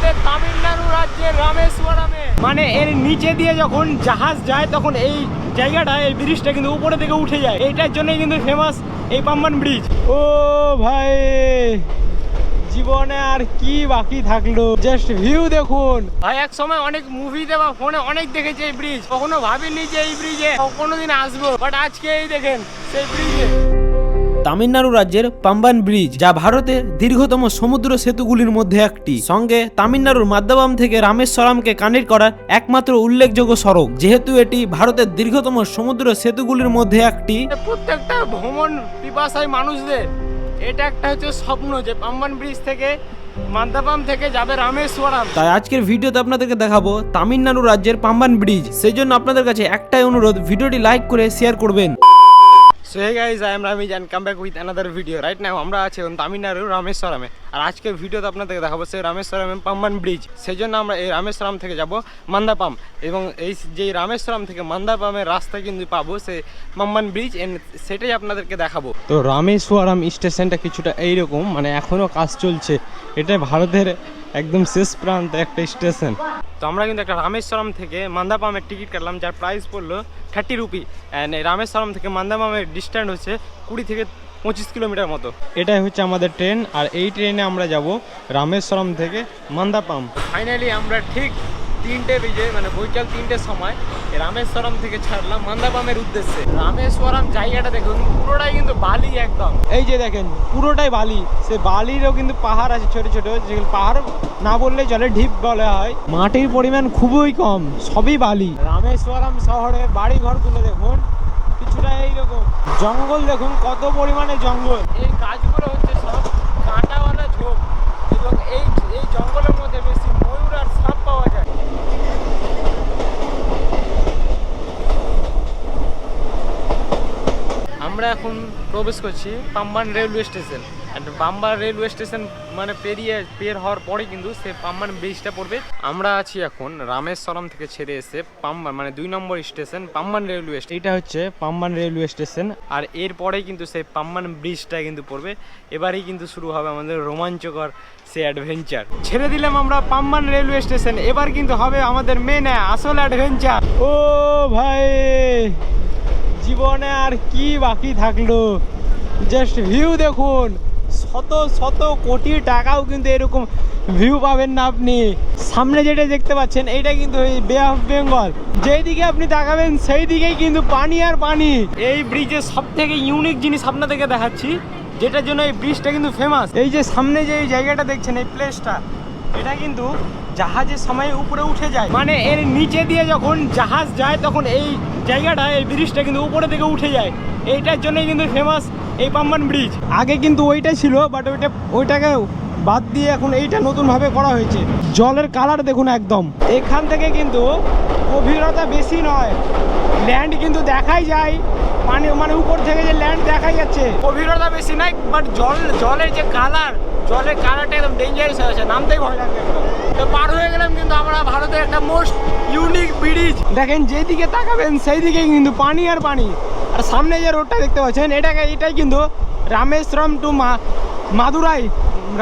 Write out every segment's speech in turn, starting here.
আমাদের তামিলনাড়ু রাজ্যের রামেশ্বরমে। মানে এর নিচে দিয়ে যখন জাহাজ যায় তখন এই জায়গাটা এই ব্রিজটা কিন্তু উপরে থেকে উঠে যায়। এইটার জন্যই কিন্তু ফেমাস এই পাম্বান ব্রিজ। ও ভাই জীবনে আর কি বাকি থাকল? জাস্ট ভিউ দেখুন। ভাই এক সময় অনেক মুভিতে বা ফোনে অনেক দেখেছি এই ব্রিজ। কখনো ভাবিনি যে এই ব্রিজে কোনোদিন আসব বাট আজকে এই দেখেন সেই ব্রিজে। তামিলনাড়ু রাজ্যের পাম্বান ব্রিজ যা ভারতের দীর্ঘতম সমুদ্র সেতুগুলির মধ্যে একটি। সঙ্গে তামিলনাড়ুর মাদ্দাবাম থেকে রামেশ্বরমকে কানেক্ট করার একমাত্র উল্লেখযোগ্য সড়ক যেহেতু এটি ভারতের দীর্ঘতম সমুদ্র সেতুগুলির মধ্যে একটি। প্রত্যেকটা ভ্রমণ পিপাসায় মানুষদের এটা একটা হচ্ছে স্বপ্ন যে পাম্বান ব্রিজ থেকে মান্দাপাম থেকে যাবে রামেশ্বরম। তাই আজকের ভিডিওতে আপনাদেরকে দেখাবো তামিলনাড়ু রাজ্যের পাম্বান ব্রিজ। সেই জন্য আপনাদের কাছে একটাই অনুরোধ ভিডিওটি লাইক করে শেয়ার করবেন। So hey guys I am Ramiz and come back with another video right now আমরা আছি এখন তামিলনাড়ু রামেশ্বরমে। আর আজকের ভিডিওতে আপনাদেরকে দেখাবো সেই রামেশ্বরমে পাম্বান ব্রিজ। সেই জন্য আমরা এই রামেশ্বরম থেকে যাব মান্দাপাম। এবং এই যে রামেশ্বরম থেকে মান্দাপামের রাস্তা কিন্তু পাবো সে পাম্বান ব্রিজ সেটাই আপনাদেরকে দেখাবো। তো রামেশ্বরম স্টেশনটা কিছুটা এইরকম মানে এখনও কাজ চলছে। এটা ভারতের একদম শেষ প্রান্ত একটা স্টেশন। তো আমরা কিন্তু একটা রামেশ্বরম থেকে মান্দাপামের টিকিট কাটলাম যার প্রাইস পড়ল থার্টি রুপি অ্যান্ড রামেশ্বরম থেকে মান্দাপামের ডিস্ট্যান্স হচ্ছে কুড়ি থেকে পঁচিশ কিলোমিটার মতো। এটাই হচ্ছে আমাদের ট্রেন আর এই ট্রেনে আমরা যাব রামেশ্বরম থেকে মান্দাপাম। ফাইনালি আমরা ঠিক তিনটে বেজে মানে বৈকাল তিনটের সময় রামেশ্বরম থেকে ছাড়লাম মান্দাপামের উদ্দেশ্যে। রামেশ্বরম জায়গাটা দেখুন পুরোটাই কিন্তু বালি একদম। এই যে দেখেন পুরোটাই বালি। সে বালিরও কিন্তু পাহাড় আছে ছোট ছোট যেগুলো পাহাড় না বললে জলে ঢিপ বলা হয়। মাটির পরিমাণ খুবই কম সবই বালি। রামেশ্বরম শহরে বাড়ি ঘর ঘরগুলো দেখুন কিছুটা এইরকম। জঙ্গল দেখুন কত পরিমাণে জঙ্গল এই গাছগুলো হচ্ছে সব কাঁটাওয়ালা ঝোপ এবং এই এই জঙ্গলের মধ্যে বেশি ময়ূর আর সাপ পাওয়া যায় আমরা এখন প্রবেশ করছি Pamban railway station. And Pamban railway station মানে পেরিয়ে পের হওয়ার পরে কিন্তু সে পাম্বান ব্রিজটা পড়বে। আমরা আছি এখন রামেশ্বরম থেকে ছেড়ে এসে পাম্বান মানে দুই নম্বর স্টেশন পাম্বান রেলওয়ে এটা হচ্ছে পাম্বান রেলওয়ে স্টেশন। আর এরপরেই কিন্তু সেই পাম্বান ব্রিজটা কিন্তু পড়বে। এবারেই কিন্তু শুরু হবে আমাদের রোমাঞ্চকর সে অ্যাডভেঞ্চার ছেড়ে দিলাম আমরা পাম্বান রেলওয়ে স্টেশন। এবার কিন্তু হবে আমাদের মেন আসল অ্যাডভেঞ্চার ও ভাই জীবনে আর কি বাকি থাকল? জাস্ট ভিউ দেখুন। শত শত কোটি টাকাও কিন্তু এরকম ভিউ পাবেন না আপনি। সামনে যেটা দেখতে পাচ্ছেন, এইটা কিন্তু এই বে অফ বেঙ্গল যেই দিকে আপনি তাকাবেন সেই দিকেই কিন্তু পানি আর পানি। এই ব্রিজের সব থেকে ইউনিক জিনিস আপনাদেরকে দেখাচ্ছি, যেটার জন্য এই ব্রিজটা কিন্তু ফেমাস এই যে সামনে যে এই জায়গাটা দেখছেন, এই প্লেসটা এটা কিন্তু জাহাজের সময় উপরে উঠে যায়। মানে এর নিচে দিয়ে যখন জাহাজ যায়, তখন এই জায়গাটা, এই ব্রিজটা কিন্তু উপরে থেকে উঠে যায়। এইটার জন্যই কিন্তু ফেমাস এই পাম্বান ব্রিজ। আগে কিন্তু ওইটা ছিল বাট ওইটা, ওইটাকে বাদ দিয়ে এখন এইটা নতুনভাবে করা হয়েছে। জলের কালার দেখুন একদম। এখান থেকে কিন্তু গভীরতা বেশি নয়। ল্যান্ড কিন্তু দেখাই যায়। মানে মানে উপর থেকে যে ল্যান্ড দেখাই যাচ্ছে। গভীরতা বেশি নাই বাট জল জলের যে কালার জলের কালারটা একদম ডেঞ্জারাস হয়ে আছে নামতেই ভয় লাগবে তো পার হয়ে গেলাম কিন্তু আমরা ভারতের একটা মোস্ট ইউনিক ব্রিজ দেখেন যেদিকে তাকাবেন সেই দিকেই কিন্তু পানি আর পানি। আর সামনে যে রোডটা দেখতে পাচ্ছেন এটাকে এটাই কিন্তু রামেশ্বরম টু মা মাদুরাই।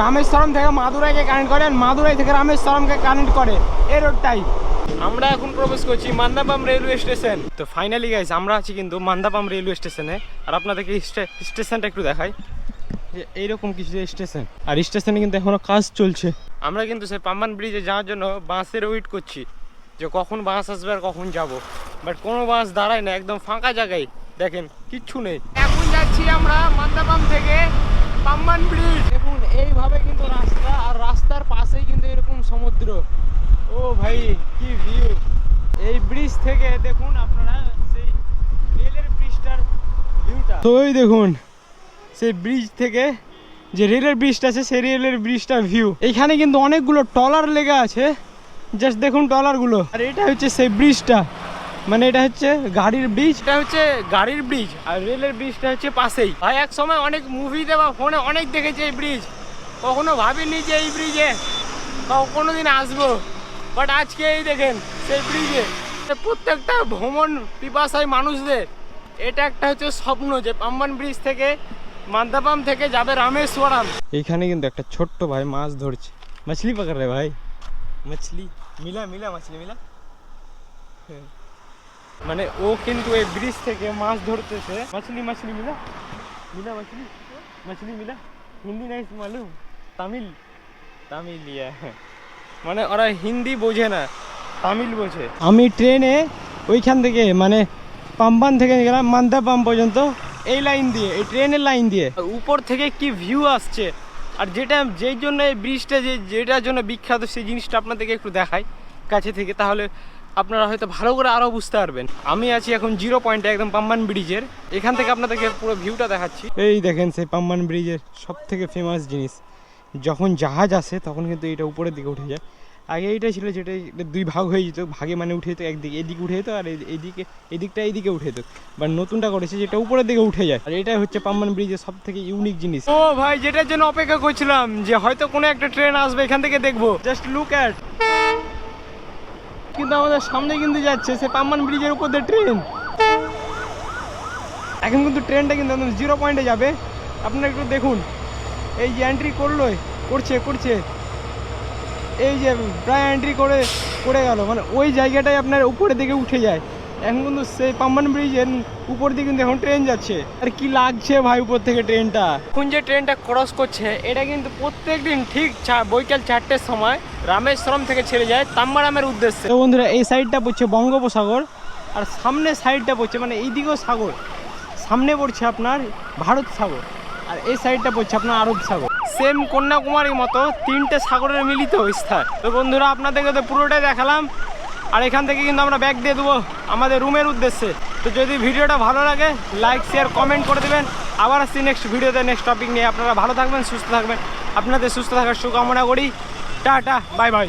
রামেশ্বরম থেকে মাদুরাইকে কানেক্ট করে আর মাদুরাই থেকে রামেশ্বরমকে কানেক্ট করে। এই রোডটাই আমরা এখন প্রবেশ করছি মান্দাপাম রেলওয়ে স্টেশন। তো ফাইনালি গাইস আমরা আছি কিন্তু মান্দাপাম রেলওয়ে স্টেশনে। আর আপনাদেরকে স্টে- স্টেশনটা একটু দেখাই। যে এইরকম কিছু স্টেশন। আর স্টেশনে কিন্তু এখনও কাজ চলছে। আমরা কিন্তু সেই পাম্বান ব্রিজে যাওয়ার জন্য বাসের ওয়েট করছি। যে কখন বাস আসবে আর কখন যাব। বাট কোনো বাস দাঁড়ায় না, একদম ফাঁকা জায়গায়। দেখেন, কিচ্ছু নেই। এখন যাচ্ছি আমরা মান্দাপাম থেকে পাম্বান ব্রিজ। দেখুন, এইভাবে কিন্তু রাস্তা আর রাস্তার পাশেই কিন্তু এরকম সমুদ্র। ও ভাই কি ভিউ এই ব্রিজ থেকে দেখুন আপনারা সেই রেলের ব্রিজটার ভিউটা তো ওই দেখুন সেই ব্রিজ থেকে যে রেলের ব্রিজটা আছে সেই রেলের ব্রিজটার ভিউ এখানে কিন্তু অনেকগুলো টলার লেগে আছে। জাস্ট দেখুন টলারগুলো আর এটা হচ্ছে সেই ব্রিজটা মানে এটা হচ্ছে গাড়ির ব্রিজ এটা হচ্ছে গাড়ির ব্রিজ আর রেলের ব্রিজটা হচ্ছে পাশেই। ভাই এক সময় অনেক মুভিতে বা ফোনে অনেক দেখেছি এই ব্রিজ কখনো ভাবিনি যে এই ব্রিজে কোনোদিন আসব। বাট আজকে এই দেখেন সেই ব্রিজে প্রত্যেকটা ভ্রমণ পিপাসায় মানুষদের এটা একটা হচ্ছে স্বপ্ন যে পাম্বান ব্রিজ থেকে মান্দাপাম থেকে যাবে রামেশ্বরাম। এখানে কিন্তু একটা ছোট্ট ভাই মাছ ধরছে। মাছলি পাকড় ভাই। মাছলি। মিলা মিলা মাছলি মিলা। মানে ও কিন্তু এই ব্রিজ থেকে মাছ ধরতেছে। মাছলি মাছলি মিলা। মিলা মাছলি। মাছলি মিলা। হিন্দি নাইস মালুম। তামিল। তামিল ইয়া। মানে ওরা হিন্দি বোঝে না তামিল বোঝে। আমি ট্রেনে ওইখান থেকে মানে পাম্বান থেকে গেলাম মান্দা পাম্প পর্যন্ত এই লাইন দিয়ে এই ট্রেনের লাইন দিয়ে। উপর থেকে কি ভিউ আসছে? আর যেটা যেই জন্য এই ব্রিজটা যে যেটার জন্য বিখ্যাত সেই জিনিসটা আপনাদেরকে একটু দেখাই কাছে থেকে তাহলে আপনারা হয়তো ভালো করে আরও বুঝতে পারবেন। আমি আছি এখন জিরো পয়েন্টে একদম পাম্বান ব্রিজের এখান থেকে আপনাদেরকে পুরো ভিউটা দেখাচ্ছি। এই দেখেন সেই পাম্বান ব্রিজের সব থেকে ফেমাস জিনিস। যখন জাহাজ আসে তখন কিন্তু এটা উপরের দিকে উঠে যায়। আগে এইটাই ছিল যেটা দুই ভাগ হয়ে যেত ভাগে মানে উঠে যেত একদিকে এদিকে উঠে যেত আর এইদিকে এদিকটা এইদিকে উঠে যেত। বা নতুনটা করেছে যেটা উপরের দিকে উঠে যায়। আর এটাই হচ্ছে পাম্বান ব্রিজের সব থেকে ইউনিক জিনিস। ও ভাই যেটার জন্য অপেক্ষা করছিলাম যে হয়তো কোনো একটা ট্রেন আসবে এখান থেকে দেখব। জাস্ট লুক অ্যাট কিন্তু আমাদের সামনে কিন্তু যাচ্ছে সে পাম্বান ব্রিজের উপর দিয়ে ট্রেন এখন কিন্তু ট্রেনটা কিন্তু একদম জিরো পয়েন্টে যাবে। আপনারা একটু দেখুন। এই যে এন্ট্রি করল করছে করছে। এই যে প্রায় এন্ট্রি করে করে গেল। মানে ওই জায়গাটাই আপনার উপরের দিকে উঠে যায়। এখন কিন্তু সেই পাম্বান ব্রিজের উপর দিকে কিন্তু এখন ট্রেন যাচ্ছে। আর কি লাগছে ভাই উপর থেকে ট্রেনটা এখন যে ট্রেনটা ক্রস করছে এটা কিন্তু প্রত্যেক দিন ঠিক চা- বৈকাল চারটের সময় রামেশ্বরম থেকে ছেড়ে যায় তাম্বারামের উদ্দেশ্যে। তো বন্ধুরা এই সাইডটা পড়ছে বঙ্গোপসাগর আর সামনে সাইডটা পড়ছে মানে এইদিকেও সাগর। সামনে পড়ছে আপনার ভারত সাগর। আর এই সাইডটা পড়ছে আপনার আরব সাগর। সেম কন্যাকুমারীর মতো তিনটে সাগরের মিলিত স্থান তো বন্ধুরা, আপনাদেরকে তো পুরোটাই দেখালাম। আর এখান থেকে কিন্তু আমরা ব্যাগ দিয়ে দেবো আমাদের রুমের উদ্দেশ্যে। তো যদি ভিডিওটা ভালো লাগে লাইক শেয়ার কমেন্ট করে দেবেন। আবার আসছি নেক্সট ভিডিওতে নেক্সট টপিক নিয়ে। আপনারা ভালো থাকবেন, সুস্থ থাকবেন। আপনাদের সুস্থ থাকার শুভকামনা করি। Tata bye bye